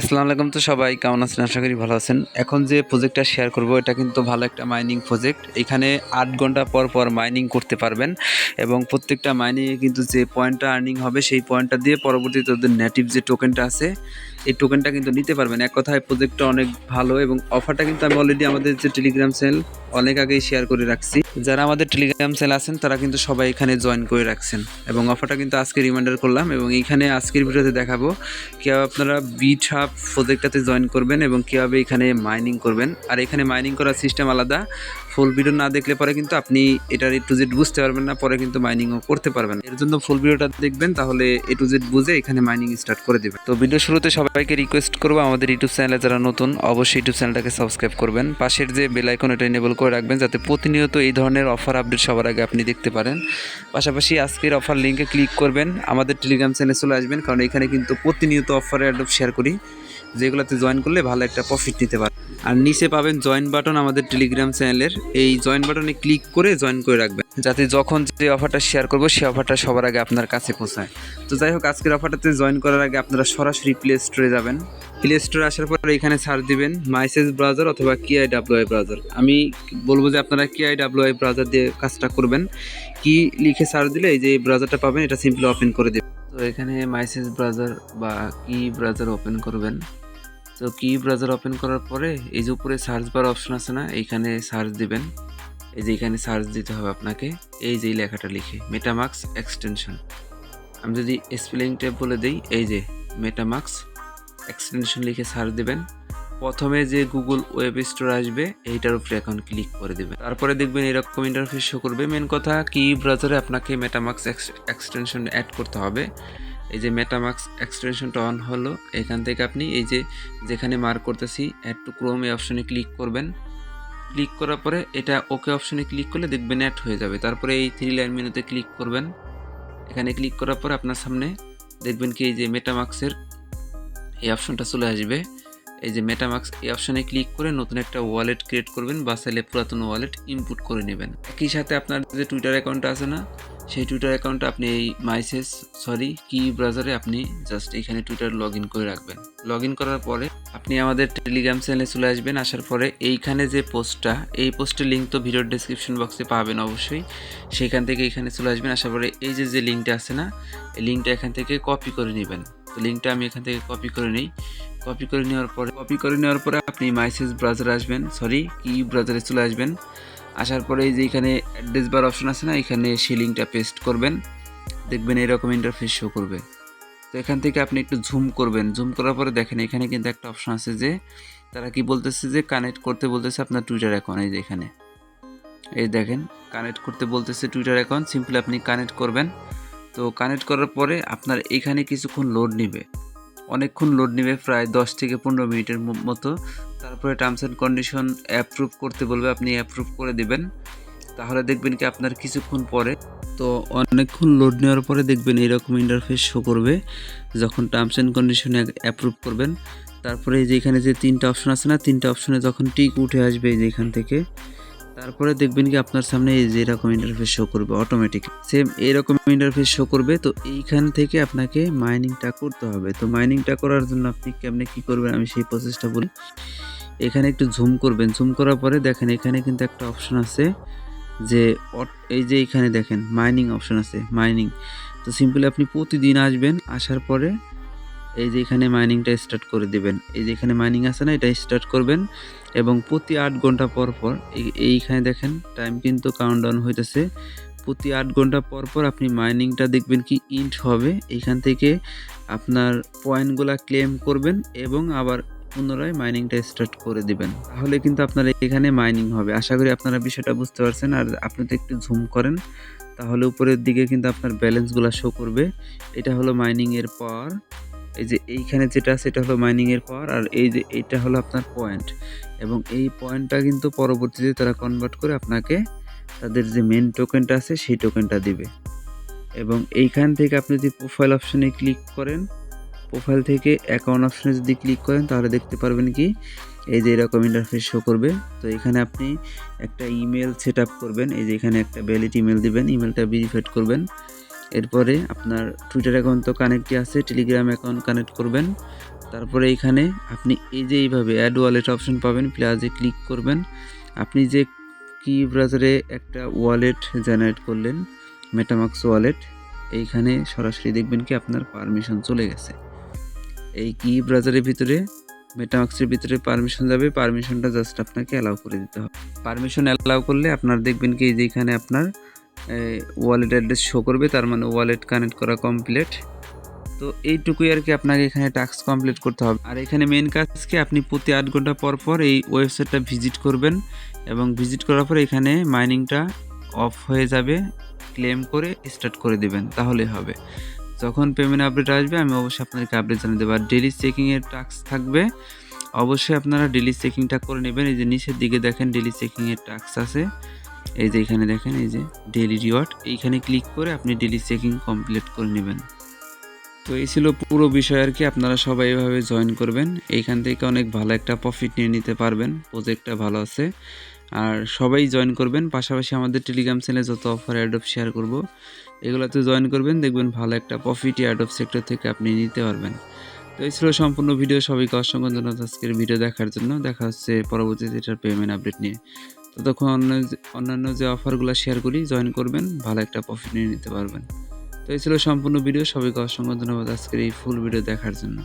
আসসালামু আলাইকুম তো সবাই, কেমন আছেন? আশা করি ভালো আছেন। এখন যে প্রজেক্টটা শেয়ার করব, এটা কিন্তু ভালো একটা মাইনিং প্রজেক্ট এখানে আট ঘণ্টা পর পর মাইনিং করতে পারবেন এবং প্রত্যেকটা মাইনিংয়ে কিন্তু যে পয়েন্টটা আর্নিং হবে, সেই পয়েন্টটা দিয়ে পরবর্তীতে ওদের নেটিভ যে টোকেনটা আছে, এই টোকেনটা কিন্তু নিতে পারবেন। এক কথায় প্রজেক্টটা অনেক ভালো এবং অফারটা কিন্তু আমি অলরেডি আমাদের যে টেলিগ্রাম চ্যানেল অনেক আগেই শেয়ার করে রাখছি। যারা আমাদের টেলিগ্রাম চ্যানেল আছেন, তারা কিন্তু সবাই এখানে জয়েন করে রাখছেন। এবং অফারটা কিন্তু আজকে রিমাইন্ডার করলাম এবং এইখানে আজকের ভিডিওতে দেখাবো কীভাবে আপনারা বিট হাব প্রজেক্টটাতে জয়েন করবেন এবং কীভাবে এখানে মাইনিং করবেন। আর এখানে মাইনিং করার সিস্টেম আলাদা। ফুল ভিডিও না দেখলে পরে কিন্তু আপনি এটার এ টু জেড বুঝতে পারবেন না, পরে কিন্তু মাইনিংও করতে পারবেন। এর জন্য ফুল ভিডিওটা দেখবেন, তাহলে এ টু জেড বুঝে এখানে মাইনিং স্টার্ট করে দেবেন। তো ভিডিও শুরুতে সবাইকে রিকোয়েস্ট করব, আমাদের ইউটিউব চ্যানেলে যারা নতুন, অবশ্যই ইউটিউব চ্যানেলটাকে সাবস্ক্রাইব করবেন। পাশের যে বেল আইকন এটা এনেবল করে রাখবেন, যাতে প্রতিনিয়ত এই ধরনের অফার আপডেট সবার আগে আপনি দেখতে পারেন। পাশাপাশি আজকের অফার লিঙ্কে ক্লিক করবেন। আমাদের টেলিগ্রাম চ্যানেলে চলে আসবেন, কারণ এখানে কিন্তু প্রতিনিয়ত অফারের অ্যাডপ শেয়ার করি। যেগুলোতে জয়েন করলে ভালো একটা প্রফিট নিতে পারেন আর নিচে পাবেন জয়েন বাটন আমাদের টেলিগ্রাম চ্যানেলের এই জয়েন বাটনে ক্লিক করে জয়েন করে রাখবেন। যাতে যখন যে অফারটা শেয়ার করব সেই অফারটা সবার আগে আপনার কাছে পৌঁছায়। তো যাই হোক, আজকের অফারটাতে জয়েন করার আগে আপনারা সরাসরি প্লে স্টোরে যাবেন। প্লে স্টোরে আসার পর এখানে সার্চ দিবেন মাইসেজ ব্রাউজার অথবা কিআই ডাব্লিউআই ব্রাউজার আমি বলব যে আপনারা কিআই ডাব্লিউআই ব্রাউজার দিয়ে কাজটা করবেন। কি লিখে সার্চ দিলে এই যে ব্রাউজারটা পাবেন, এটা সিম্পলি ওপেন করে দেবেন। তো এখানে মাইসেজ ব্রাউজার বা কি ব্রাউজার ওপেন করবেন। তো কি ব্রাউজার ওপেন করার পরে, এই যে উপরে সার্চ বার অপশন আছে না, এইখানে সার্চ দিবেন। এই যে এখানে সার্চ দিতে হবে আপনাকে। এই যে লেখাটা লিখে মেটামাক্স এক্সটেনশন আমি যদি স্পেলিং ট্যাব বলে দিই, এই যে মেটামাক্স এক্সটেনশন লিখে সার্চ দিবেন। প্রথমে যে গুগল ওয়েব স্টোর আসবে, এইটার উপরে এখন ক্লিক করে দেবেন। তারপরে দেখবেন এরকম ইন্টারফেস শো করবে। মেন কথা, কি ব্রাউজারে আপনাকে মেটামাক্স এক্সটেনশন অ্যাড করতে হবে। এই যে মেটামাক্স এক্সটেনশনটা অন হলো, এখান থেকে আপনি এই যে যেখানে মার্ক করতেছি অ্যাড টু ক্রোম এই অপশনে ক্লিক করবেন। ক্লিক করার পরে এটা ওকে অপশনে ক্লিক করলে দেখবেন অ্যাড হয়ে যাবে। তারপরে এই থ্রি লাইন মেনুতে ক্লিক করবেন। এখানে ক্লিক করার পরে আপনার সামনে দেখবেন কি এই যে মেটামাক্সের এই অপশনটা চলে আসবে। এই যে মেটামাক্স এই অপশনে ক্লিক করে নতুন একটা ওয়ালেট ক্রিয়েট করবেন বা চাইলে পুরাতন ওয়ালেট ইনপুট করে নেবেন। একই সাথে আপনার যে টুইটার অ্যাকাউন্ট আছে না সেই টুইটার অ্যাকাউন্টটা আপনি এই মাইসেস সরি কি ব্রাউজারে আপনি জাস্ট এখানে টুইটার লগ ইন করে রাখবেন। লগ ইন করার পরে আপনি আমাদের টেলিগ্রাম চ্যানেলে চলে আসবেন, আসার পরে এইখানে যে পোস্টটা এই পোস্টের লিঙ্ক তো ভিডিওর ডিসক্রিপশন বক্সে পাবেন অবশ্যই। সেখান থেকে এখানে চলে আসবেন, আসার পরে এই যে যে লিঙ্কটা আছে না, এই লিঙ্কটা এখান থেকে কপি করে নেবেন। তো লিঙ্কটা আমি এখান থেকে কপি করে নিই। কপি করে নেওয়ার পরে কপি করে নেওয়ার পরে আপনি মাইসেস ব্রাউজারে আসবেন সরি কি ব্রাউজারে চলে আসবেন। আসার পরে এই যে এখানে অ্যাড্রেস বার অপশন আছে না, এখানে সেই লিঙ্কটা পেস্ট করবেন। দেখবেন এরকম ইন্টারফেস শো করবে। তো এখান থেকে আপনি একটু ঝুম করবেন। ঝুম করার পরে দেখেন, এখানে কিন্তু একটা অপশন আছে যে, তারা কি বলতেছে যে কানেক্ট করতে বলতেছে আপনার টুইটার অ্যাকাউন্ট এই যে এখানে। এই দেখেন কানেক্ট করতে বলতেছে টুইটার অ্যাকাউন্ট সিম্পলি আপনি কানেক্ট করবেন। তো কানেক্ট করার পরে আপনার এখানে কিছুক্ষণ লোড নেবে। অনেকক্ষণ লোড নেবে, প্রায় দশ থেকে পনেরো মিনিটের মতো। তারপরে টার্মস অ্যান্ড কন্ডিশন অ্যাপ্রুভ করতে বলবে, আপনি অ্যাপ্রুভ করে দেবেন। তাহলে দেখবেন কি আপনার কিছুক্ষণ পরে, তো অনেকক্ষণ লোড নেওয়ার পরে দেখবেন এরকম ইন্টারফেস শো করবে, যখন টার্মস অ্যান্ড কন্ডিশন অ্যাপ্রুভ করবেন। তারপরে যে এখানে যে তিনটা অপশন আছে না, তিনটা অপশনে যখন টিক উঠে আসবে এখান থেকে, তারপরে দেখবেন কি আপনার সামনে এই যে এরকম ইন্টারফেস শো করবে অটোমেটিক সেম এরকম ইন্টারফেস শো করবে, তো এইখান থেকে আপনাকে মাইনিংটা করতে হবে। তো মাইনিংটা করার জন্য আপনি কেমনে কী করবেন, আমি সেই প্রসেসটা বলি। এখানে একটু ঝুম করবেন। ঝুম করার পরে দেখেন, এখানে কিন্তু একটা অপশন আছে যে এই যে এখানে দেখেন মাইনিং অপশন আছে মাইনিং তো সিম্পলি আপনি প্রতিদিন আসবেন, আসার পরে এই যে এখানে মাইনিংটা স্টার্ট করে দেবেন। এই যে এখানে মাইনিং আছে না, এটা স্টার্ট করবেন এবং প্রতি আট ঘণ্টা পর পর, এই- এইখানে দেখেন টাইম কিন্তু কাউন্টডাউন হইতেছে। প্রতি আট ঘণ্টা পর পর আপনি মাইনিংটা দেখবেন কি ইন্ট হবে। এইখান থেকে আপনার পয়েন্টগুলা ক্লেম করবেন এবং আবার পুনরায় মাইনিংটা স্টার্ট করে দিবেন। তাহলে কিন্তু আপনার এখানে মাইনিং হবে। আশা করি আপনারা বিষয়টা বুঝতে পারছেন। আর আপনি তো একটু ঝুম করেন, তাহলে উপরের দিকে কিন্তু আপনার ব্যালেন্সগুলো শো করবে। এটা হলো মাইনিংয়ের পর। এই যে এইখানে যেটা আছে, এটা হলো মাইনিংয়ের পর। আর এই যে এইটা হলো আপনার পয়েন্ট এবং এই পয়েন্টটা কিন্তু পরবর্তীতে তারা কনভার্ট করে আপনাকে তাদের যে মেন টোকেনটা আছে, সেই টোকেনটা দিবে। এবং এইখান থেকে আপনি যদি প্রোফাইল অপশনে ক্লিক করেন প্রোফাইল থেকে অ্যাকাউন্ট অপশনে যদি ক্লিক করেন, তাহলে দেখতে পারবেন কি? এই যে এরকম ইন্টারফেস শো করবে। তো এখানে আপনি একটা ইমেল সেট আপ করবেন। এই যে এখানে একটা ভ্যালিড ইমেল দিবেন। ইমেলটা ভেরিফাইড করবেন। এরপরে আপনার টুইটার অ্যাকাউন্ট তো কানেক্টই আছে। টেলিগ্রাম অ্যাকাউন্ট কানেক্ট করবেন। তারপরে এইখানে আপনি এই যে এইভাবে অ্যাড ওয়ালেট অপশন পাবেন। প্লাসে ক্লিক করবেন। আপনি যে কি ব্রাউজারে একটা ওয়ালেট জেনারেট করলেন মেটামাক্স ওয়ালেট এইখানে সরাসরি দেখবেন কি আপনার পারমিশন চলে গেছে। এই কি ব্রাউজারের ভিতরে মেটামাক্সের ভিতরে পারমিশন যাবে পারমিশনটা জাস্ট আপনাকে অ্যালাউ করে দিতে হবে। পারমিশন অ্যালাউ করলে আপনার দেখবেন কি এই যে এখানে আপনার ওয়ালেট অ্যাড্রেস শো করবে, তার মানে ওয়ালেট কানেক্ট করা কমপ্লিট তো এইটুকুই আর কি আপনাকে এখানে টাস্ক কমপ্লিট করতে হবে। আর এখানে মেন কাজ কি, আপনি প্রতি আট ঘণ্টা পর পর এই ওয়েবসাইটটা ভিজিট করবেন এবং ভিজিট করার পর এখানে মাইনিংটা অফ হয়ে যাবে ক্লেম করে স্টার্ট করে দিবেন তাহলে হবে। যখন পেমেন্ট আপডেট আসবে, আমি অবশ্যই আপনাদেরকে আপডেট জানিয়ে দেবো। আর ডেলি চেকিংয়ের টাস্ক থাকবে। অবশ্যই আপনারা ডেলি চেকিংটা করে নেবেন। এই যে নিচের দিকে দেখেন ডেলি চেকিংয়ের টাস্ক আছে। এই যে এখানে দেখেন, এই যে ডেলি রিওয়ার্ড এইখানে ক্লিক করে আপনি ডেলি চেকিং কমপ্লিট করে নেবেন। তো এই ছিল পুরো বিষয় আর কি। আপনারা সবাই এভাবে জয়েন করবেন। এইখান থেকে অনেক ভালো একটা প্রফিট নিয়ে নিতে পারবেন। প্রজেক্টটা ভালো আছে। আর সবাই জয়েন করবেন। পাশাপাশি আমাদের টেলিগ্রাম চ্যানেলে যত অফার অ্যাডপ শেয়ার করব, এগুলোতে জয়েন করবেন। দেখবেন ভালো একটা প্রফিটই অ্যাডপ সেক্টর থেকে আপনি নিতে পারবেন। তো এই ছিল সম্পূর্ণ ভিডিও সবাইকে অসংখ্য ধন্যবাদ আজকের ভিডিও দেখার জন্য। দেখা হচ্ছে পরবর্তীতে এটার পেমেন্ট আপডেট নিয়ে। ততক্ষণ অন্য অন্যান্য যে অফারগুলো শেয়ার করি জয়েন করবেন, ভালো একটা প্রফিট নিয়ে নিতে পারবেন। তো এই ছিল সম্পূর্ণ ভিডিও সবাইকে অসংখ্য ধন্যবাদ আজকের এই ফুল ভিডিও দেখার জন্য।